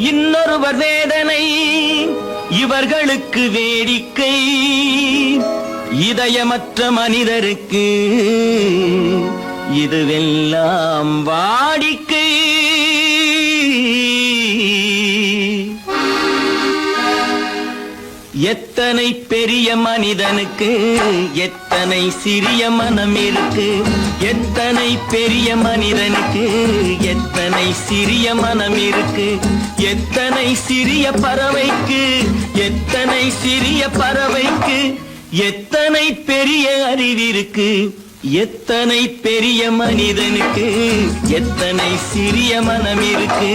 இன்னொருவர் வேதனை இவர்களுக்கு வேடிக்கை. இதயமற்ற மனிதருக்கு இதுவெல்லாம் வாடிக்கை. எத்தனை பெரிய மனிதனுக்கு எத்தனை சிறிய மனம் இருக்கு? எத்தனை பெரிய மனிதனுக்கு எத்தனை சிறிய மனம் இருக்கு? எத்தனை சிறிய பறவைக்கு எத்தனை சிறிய பறவைக்கு எத்தனை பெரிய அறிவிருக்கு எத்தனை பெரிய மனிதனுக்கு எத்தனை சிறிய மனம் இருக்கு?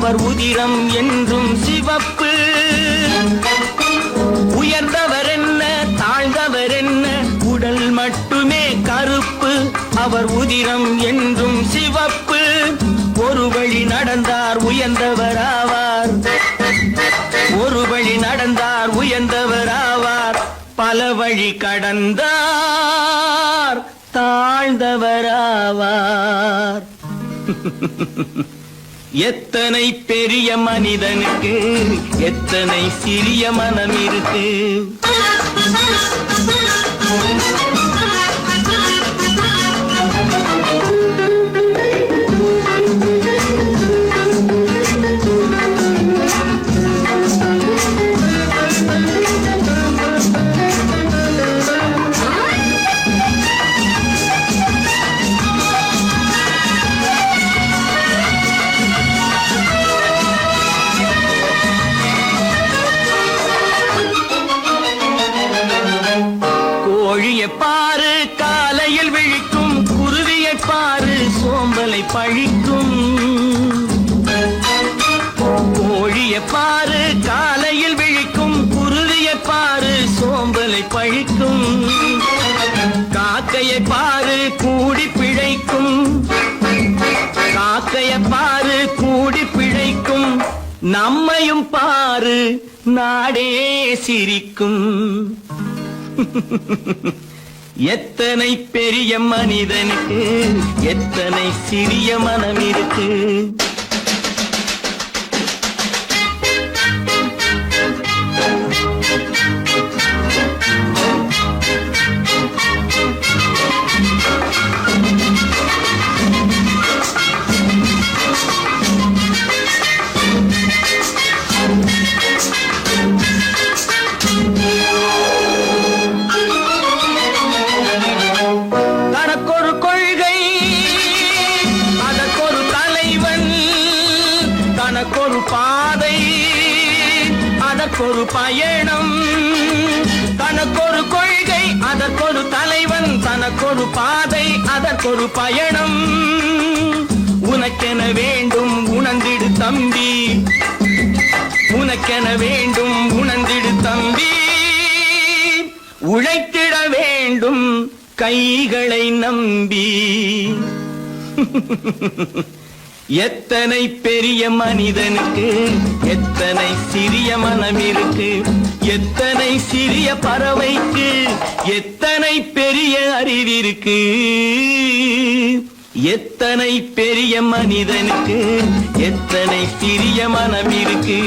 அவர் உதிரம் என்றும் சிவப்பு. உயர்ந்தவர் என்ன தாழ்ந்தவர் என்ன உடல் மட்டுமே கருப்பு. அவர் உதிரம் என்றும் சிவப்பு. ஒரு வழி நடந்தார் உயர்ந்தவர் ஆவார் ஒரு வழி நடந்தார் உயர்ந்தவர் ஆவார் பல வழி கடந்தார் தாழ்ந்தவர் ஆவார் எத்தனை பெரிய மனிதனுக்கு எத்தனை சிறிய மனம் இருக்கு பழிக்கும். கோழிய பாரு காலையில் விழிக்கும். குருவிய பாரு சோம்பலை பழிக்கும். காக்கையை பாரு கூடி பிழைக்கும். காக்கைய பாரு கூடி பிழைக்கும். நம்மையும் பாரு நாடே சிரிக்கும். எத்தனை பெரிய மனிதனுக்கு எத்தனை சிறிய மனம் இருக்கு? அதற்கொரு பயணம் தனக்கொரு கொள்கை அதற்கொரு தலைவன் தனக்கொரு பாதை அதற்கொரு பயணம். உனக்கென வேண்டும் உணர்ந்திடு தம்பி. உனக்கென வேண்டும் உணர்ந்திடு தம்பி. உழைத்திட வேண்டும் கைகளை நம்பி. எத்தனை பெரிய மனிதனுக்கு எத்தனை சிறிய மனம் இருக்கு எத்தனை சிறிய பறவைக்கு எத்தனை பெரிய அறிவிருக்கு எத்தனை பெரிய மனிதனுக்கு எத்தனை சிறிய மனம் இருக்கு